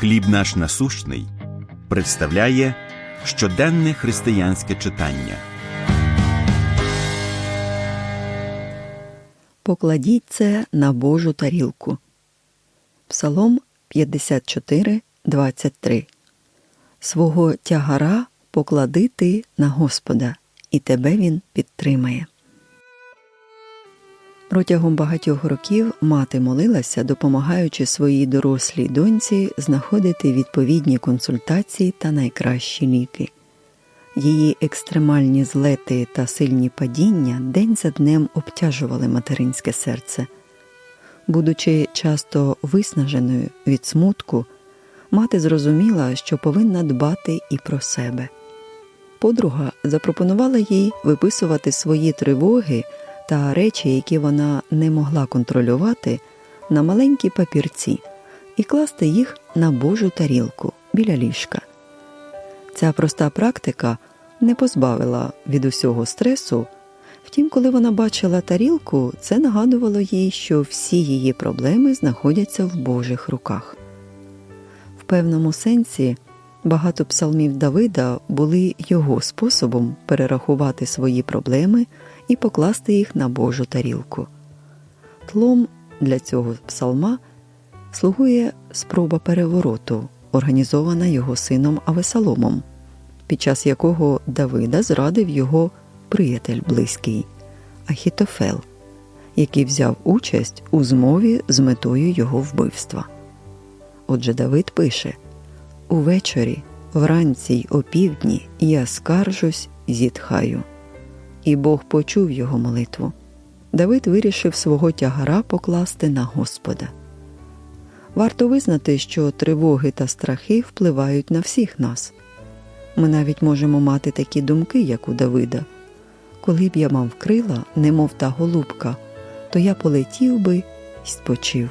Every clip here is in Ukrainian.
Хліб наш насущний представляє щоденне християнське читання. Покладіть це на Божу тарілку. Псалом 54, 23. Свого тягара поклади ти на Господа, і тебе він підтримає. Протягом багатьох років мати молилася, допомагаючи своїй дорослій доньці знаходити відповідні консультації та найкращі ліки. Її екстремальні злети та сильні падіння день за днем обтяжували материнське серце. Будучи часто виснаженою від смутку, мати зрозуміла, що повинна дбати і про себе. Подруга запропонувала їй виписувати свої тривоги та речі, які вона не могла контролювати, на маленькі папірці і класти їх на Божу тарілку біля ліжка. Ця проста практика не позбавила від усього стресу. Втім, коли вона бачила тарілку, це нагадувало їй, що всі її проблеми знаходяться в Божих руках. В певному сенсі багато псалмів Давида були його способом перерахувати свої проблеми і покласти їх на Божу тарілку. Тлом для цього псалма слугує спроба перевороту, організована його сином Авесаломом, під час якого Давида зрадив його приятель близький Ахітофел, який взяв участь у змові з метою його вбивства. Отже, Давид пише Увечері, вранці й опівдні я скаржусь, зітхаю. І Бог почув його молитву. Давид вирішив свого тягара покласти на Господа. Варто визнати, що тривоги та страхи впливають на всіх нас. Ми навіть можемо мати такі думки, як у Давида. Коли б я мав крила, немов та голубка, то я полетів би й спочив.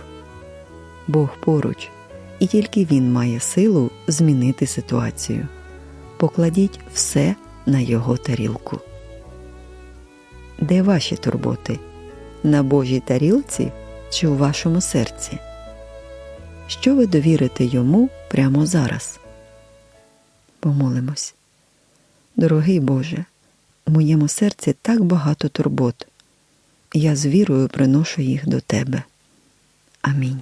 Бог поруч, і тільки Він має силу змінити ситуацію. Покладіть все на його тарілку. Де ваші турботи? На Божій тарілці чи у вашому серці? Що ви довірите йому прямо зараз? Помолимось. Дорогий Боже, у моєму серці так багато турбот. Я з вірою приношу їх до Тебе. Амінь.